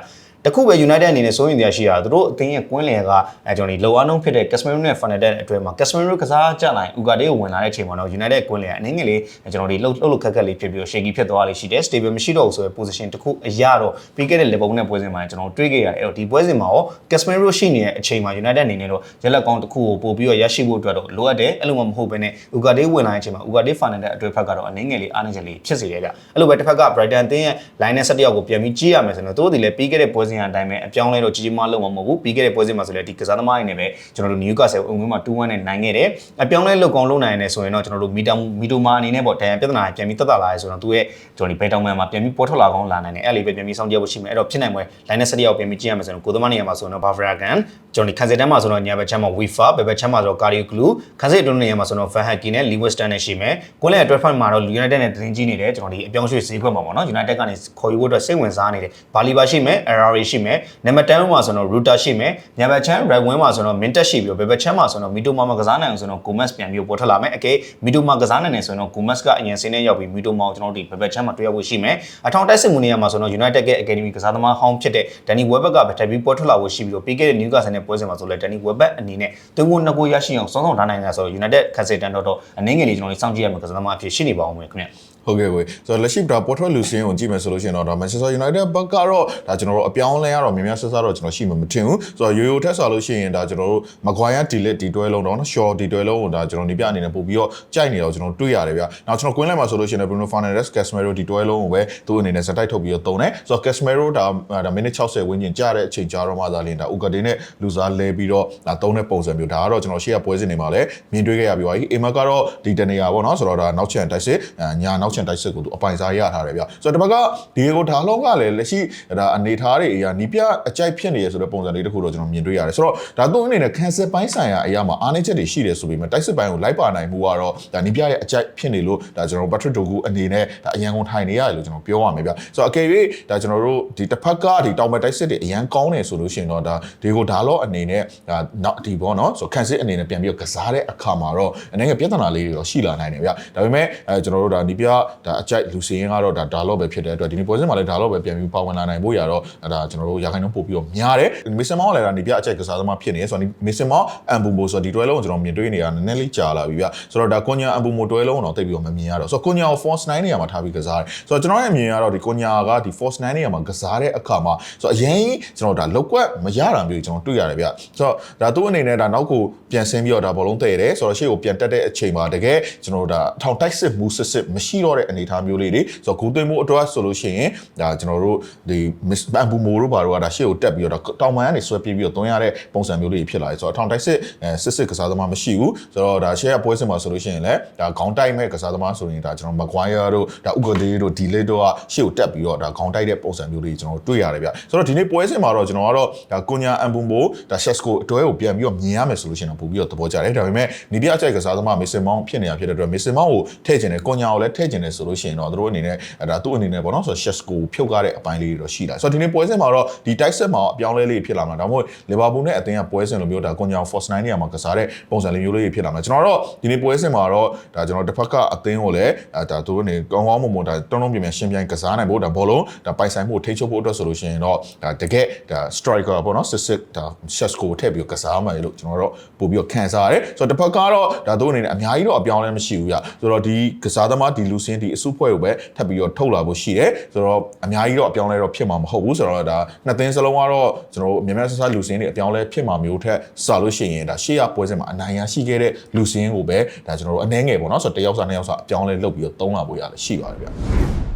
S2: တခုပဲ United အနေနဲ့စိုးရင်တရားရှိတာသူတို့အသင်းရဲ့ကွင်းလယ်ကအဲကျွန်တော်ဒီလောအားလုံးဖြစ်တဲ့ Casemiro နဲ့ Fernandez အတွဲမှာ Casemiro ကစားကြလိုက် Ugarte ကိုဝင်လာတဲ့အချိန်မှာတော့ United ကွင်းလယ်ကအနည်းငယ်လေးကျွန်တော်ဒီလှုပ်လှုပ်ခက်ခက်လေးဖြစ်ပြီးတော့ shaky ဖြစ်သွားလေးရှိတယ် stable မရှိတော့ဘူးဆိုတဲ့ position တခုအရတော့ပြီးခဲ့တဲ့ Liverpool နဲ့ပွဲစဉ်မှာကျွန်တော်တွေးခဲ့ရတယ်အဲ့တော့ဒီပွဲစဉ်မှာရော Casemiro ရှိနေတဲ့အချိန်မှာ United အနေနဲ့တော့ရက်လက်ကောင်းတစ်ခုကိုပို့ပြီးတော့ရရှိဖို့အတွက်တော့လိုအပ်တယ်အဲ့လိုမှမဟုတ်ဘဲနဲ့ Ugarte ဝင်လာတဲ့အချိန်မှာ Ugarte Fernandez အတွဲဖက်ကတော့အနည်းငယ်လေးအားနည်းချက်လေးဖြစ်စေတယ်ဗျအဲ့လိုပဲတစ်ဖက်က Brighton အသင်းရဲ့ line နဲ့17ယောက်ကိုပြန်ပြီးကြည့်ရမယ်ဆိုတော့သူတို့ဒီလည်းပြီးခဲ့တဲ့ပွဲစဉ်အတိုင်းပဲအပြောင်းလဲတော့ကြီးကြီးမားလုံးမမဟုတ်ဘူးပြီးခဲ့တဲ့ပွဲစဉ်မှာဆိုလည်းဒီကစားသမားတွေနဲ့ပဲကျွန်တော်တို့ Newcastle အုံငွေးမှာ2-1နဲ့နိုင်ခဲ့တယ်အပြောင်းလဲလုပ်ကောင်းလုပ်နိုင်တယ်ဆိုရင်တော့ကျွန်တော်တို့မီတာမီတိုမာအနေနဲ့ပေါ့ဒဏ်ရာပြဿနာပြန်ပြီးတက်တာလာရဲဆိုတော့သူရဲ့ကျွန်တော်ဒီဘယ်တောင်မှန်မှာပြန်ပြီးပေါ်ထွက်လာကောင်းလာနိုင်တယ်အဲ့လေးပဲပြန်ပြီးစောင့်ကြည့်ဖို့ရှိမယ်အဲ့တော့ဖြစ်နိုင်ပွဲ line နဲ့17ယောက်ပြန်ပြီးကြည့်ရမယ်ဆိုတော့ကိုသမားနေရာမှာဆိုတော့ Bavarian ကျွန်တော်ဒီခန်းစစ်တန်းမှာဆိုတော့ညာဘက်ချမ်းမှာ Wifa ဘယ်ဘက်ချမ်းမှာဆိုတော့ Cardio Glue ခန်းစစ်အတွင်းနေရာမှာဆိုတော့ Van Haki နဲ့ Lewis Stan နဲ့ရှိမယ်ကိုလည်းအတွက်ဖတ်မှာတော့ United နဲ့တင်းကြီးနေတယ်ကျွန်တော်ဒီအပြောင်းရွှေ့ဈေးခွက်မှာပေါ့နော် United ကနေခေါ်ယူဖို့အတွက်စိတ်ဝင်စားနေတယ်ဘာလီဘာရှိမယ် Error ရှိမယ်နံပါတ်10မှာဆိုတော့ Ruta ရှိမယ်ညာဘက်ချမ်း Red Wing မှာဆိုတော့ Mintet ရှိပြီးတော့ဘယ်ဘက်ချမ်းမှာဆိုတော့ Mitoma မှာကစားနိုင်အောင်ဆိုတော့ Gomez ပြန်ပြီးပေါ်ထွက်လာမယ်အကဲ Mitoma ကစားနိုင်တယ်ဆိုတော့ Gomez ကအရင်စင်းနဲ့ရောက်ပြီး Mitoma ကိုကျွန်တော်တို့ဒီဘယ်ဘက်ချမ်းမှာတွေ့ရဖို့ရှိမယ်အထောင်တိုက်စစ်မှုနေရာမှာဆိုတော့ United ရဲ့ Academy ကစားသမားဟောင်းဖြစ်တဲ့ Danny Welbeck ကပဲတက်ပြီးပေါ်ထွက်လာဖို့ရှိပြီးတော့ပြီးခဲ့တဲ့ Newcastle နဲ့ပွဲစဉ်မှာဆိုလဲ Danny Welbeck အနေနဲ့သွင်းကိုနှစ်ကိုရရှိအောင်စောင်းစောင်းထားနိုင်တယ်ဆိုတော့ United ခက်စစ်တန်တော့တော့အနည်းငယ်လေးကျွန်တော်တို့စောင့်ကြည့်ရမှာကစားသမားအဖြစ်ရှိနေပါအောင်မယ်ခင်ဗျ
S1: ဟုတ်ကဲ့ကိုဆိုတော့လက်ရှိဒါပေါ်ထွက်လူစင်းကိုကြည့်မယ်ဆိုလို့ရှိရင်တော့ဒါ Manchester United ဘက်ကတော့ဒါကျွန်တော်တို့အပြောင်းလဲရတော့များများဆဆတော့ကျွန်တော်ရှိမှမထင်ဘူးဆိုတော့ရိုးရိုးထက်ဆိုလို့ရှိရင်ဒါကျွန်တော်တို့ Maguire delete ဒီတွဲလုံးတော့နော် Shaw ဒီတွဲလုံးကိုဒါကျွန်တော်နေပြအနေနဲ့ပို့ပြီးတော့ကြိုက်နေတော့ကျွန်တော်တွေ့ရတယ်ဗျ။နောက်ကျွန်တော် Queen လဲမှာဆိုလို့ရှိရင် Bruno Fernandes Casemiro ဒီတွဲလုံးကိုပဲသူ့အနေနဲ့ဇက်တိုက်ထုတ်ပြီးတော့တုံးတယ်။ဆိုတော့ Casemiro ဒါဒါမိနစ်60ဝန်းကျင်ကြာတဲ့အချိန်ကြာတော့မှသာလင်းဒါ Ugarte နဲ့လူစားလဲပြီးတော့ဒါတုံးတဲ့ပုံစံမျိုးဒါကတော့ကျွန်တော်ရှေ့ကပွဲစဉ်တွေမှာလည်းမြင်တွေ့ခဲ့ရပြီးပါပြီ။အိမ်မက်ကတော့ဒီတနေရာပေါ့နော်ဆိုတော့ဒါနောက်ချန်တိုက်စစ်ညာနောက်ချန်တိုက်စစ်ကိုသူအပိုင်စားရထားတယ်ဗျ။ဆိုတော့ဒီဘက်ကဒီကိုဒါလုံးကလည်းလက်ရှိဒါအနေထားတွေအရာနီးပြအကြိုက်ဖြစ်နေရဆိုတဲ့ပုံစံလေးတစ်ခုတော့ကျွန်တော်မြင်တွေ့ရတယ်။ဆိုတော့ဒါသူ့အနေနဲ့ကန်ဆယ်ပိုင်းဆိုင်ရာအရာမှာအားနည်းချက်တွေရှိတယ်ဆိုပေမဲ့တိုက်စစ်ပိုင်းကိုလိုက်ပါနိုင်မှုကတော့ဒါနီးပြရဲ့အကြိုက်ဖြစ်နေလို့ဒါကျွန်တော် Patrick Dogu အနေနဲ့ဒါအရန်ကုန်ထိုင်နေရတယ်လို့ကျွန်တော်ပြောရမယ်ဗျ။ဆိုတော့အကယ်၍ဒါကျွန်တော်တို့ဒီတစ်ဖက်ကဒီတောင်ဘက်တိုက်စစ်တွေအရန်ကောင်းတယ်ဆိုလို့ရှိရင်တော့ဒါဒီကိုဒါတော့အနေနဲ့ဒါနောက်ဒီပေါ့နော်ဆိုကန်စစ်အနေနဲ့ပြန်ပြီးတော့ကစားတဲ့အခါမှာတော့အနေနဲ့ပြဿနာလေးတွေတော့ရှိလာနိုင်တယ်ဗျ။ဒါပေမဲ့အဲကျွန်တော်တို့ဒါနီးပြဒါအကြိုက်လူစင်းကတော့ဒါဒါတော့ပဲဖြစ်တဲ့အတွက်ဒီနေ့ပွဲစဉ်မှာလည်းဒါတော့ပဲပြန်ပြီးပါဝင်လာနိုင်ဖို့ရတော့ဒါကျွန်တော်တို့ရာခိုင်နှုန်းပို့ပြီးတော့များတယ်မစ်ဆန်မောင်းလည်းဒါနီးပြအကြိုက်ကစားသမားဖြစ်နေဆိုတော့မစ်ဆန်မောင်းအမ်ဘူမိုဆိုတော့ဒီတွဲလုံးကိုကျွန်တော်မြင်တွေ့နေတာနည်းနည်းလေးကြာလာပြီဗျဆိုတော့ဒါကွန်ညာအမ်ဘူမိုတွဲလုံးတော့တိတ်ပြီးတော့မမြင်ရတော့ဆိုတော့ကွန်ညာကို force 9နေရာမှာထားပြီးကစားတယ်ဆိုတော့ကျွန်တော်ရဲ့မြင်ရတော့ဒီကွန်ညာကဒီ force 9နေရာမှာကစားတဲ့အခါမှာဆိုတော့အရင်ကျွန်တော်ဒါလောက်ကွက်မရတာမျိုးကျွန်တော်တွေ့ရတယ်ဗျဆိုတော့ဒါသူ့အနေနဲ့ဒါနောက်ကိုပြန်ဆင်းပြီးတော့ဒါဘောလုံးတဲ့တယ်ဆိုတော့ရှေ့ကိုပြန်တက်တဲ့အချိန်မှာတကယ်ကျွန်တော်တို့ဒါထောင်တိုက်စစ်မူစစ်စစ်မရှိတော့တဲ့အနေအထားမျိုးလေးတွေဆိုတော့ဂူသွင်းမှုအတွက်ဆိုလို့ရှိရင်ဒါကျွန်တော်တို့ဒီဘန်ဘူမိုတို့ဘာတို့ကဒါရှေ့ကိုတက်ပြီးတော့တောင်ပန်ကနေဆွဲပြေးပြီးတော့တွန်းရတဲ့ပုံစံမျိုးလေးတွေဖြစ်လာတယ်ဆိုတော့ထောင်တိုက်စစ်စစ်စစ်ကစားသမားမရှိဘူးဆိုတော့ဒါရှေ့ကပွဲစဉ်မှာဆိုလို့ရှိရင်လည်းဒါခေါင်းတိုက်မဲ့ကစားသမားဆိုရင်ဒါကျွန်တော်မကွိုင်းယာတို့ဒါဥက္ကဒေးတို့ဒီလေးတို့ကရှေ့ကိုတက်ပြီးတော့ဒါခေါင်းတိုက်တဲ့ပုံစံမျိုးလေးကျွန်တော်တွေ့ရတယ်ဗျဆိုတော့ဒီနေ့ပွဲစဉ်မှာတော့ကျွန်တော်ကတော့ဒါကွန်ညာအမ်ဘူမိုဒါရှက်စကိုအတွဲကိုပြန်ပြီးတော့မြင်ရမယ်ဆိုလို့ရှိရင်တော့ပို့ပြီးတော့သဘောကျတယ်ဒါပေမဲ့နီးပြအကြိုက်ကစားသမားမစ်ဆင်မောင်းဖြစ်နေတာဖြစ်တဲ့အတွက်မစ်ဆင်မောင်းကိုထည့်ကျင်တယ်ကွန်ညာကိုလည်းထည့်ကျင်တယ်တယ်ဆိုလို့ရှိရင်တော့သူတို့အနေနဲ့အဲဒါသူ့အနေနဲ့ပေါ့နော်ဆိုတော့ Shesko ဖြုတ်ကားတဲ့အပိုင်းလေးတွေတော့ရှိလာဆိုတော့ဒီနေ့ပွဲစဉ်မှာတော့ဒီ type set မှာအပြောင်းလဲလေးဖြစ်လာမှာဒါမှမဟုတ်လီဗာပူးနဲ့အသင်းကပွဲစဉ်လိုမျိုးဒါကွန်ကြောင် Force 9နေရာမှာကစားတဲ့ပုံစံလေးမျိုးလေးတွေဖြစ်လာမှာကျွန်တော်တော့ဒီနေ့ပွဲစဉ်မှာတော့ဒါကျွန်တော်တစ်ဖက်ကအသင်းကိုလည်းအဲဒါသူတို့အနေကောင်းကောင်းမွန်မွန်ဒါတုံးတုံးပြင်းပြင်းရှင်းပြိုင်ကစားနိုင်ဖို့ဒါဘောလုံးဒါပိုင်ဆိုင်မှုထိန်းချုပ်ဖို့အတွက်ဆိုလို့ရှိရင်တော့ဒါတကယ်ဒါ striker ပေါ့နော်စစ်စစ်ဒါ Shesko ကိုထည့်ပြီးတော့ကစားမယ်လို့ကျွန်တော်တို့ပို့ပြီးတော့ခံစားရတယ်ဆိုတော့တစ်ဖက်ကတော့ဒါသူတို့အနေနဲ့အများကြီးတော့အပြောင်းလဲမရှိဘူးပြဆိုတော့ဒီကစားသမားဒီလူစင်းဒီအစုဖွဲ့ကိုပဲထပ်ပြီးတော့ထုတ်လာဖို့ရှိတယ်ဆိုတော့အများကြီးတော့အပြောင်းလဲတော့ဖြစ်မှာမဟုတ်ဘူးဆိုတော့ဒါနှစ်သင်းစလုံးကတော့ကျွန်တော်တို့မြန်မာဆဆလူစင်းတွေအပြောင်းလဲဖြစ်မှာမျိုးထက်စလို့ရှိရင်ဒါရှေ့ရပွဲစဉ်မှာအနိုင်ရရှိခဲ့တဲ့လူစင်းကိုပဲဒါကျွန်တော်တို့အနှဲငယ်ပေါ့နော်ဆိုတော့တယောက်စားနှစ်ယောက်စားအပြောင်းလဲလုပ်ပြီးတော့သုံးလာဖို့ရတယ်ရှိပါတယ်ဗျ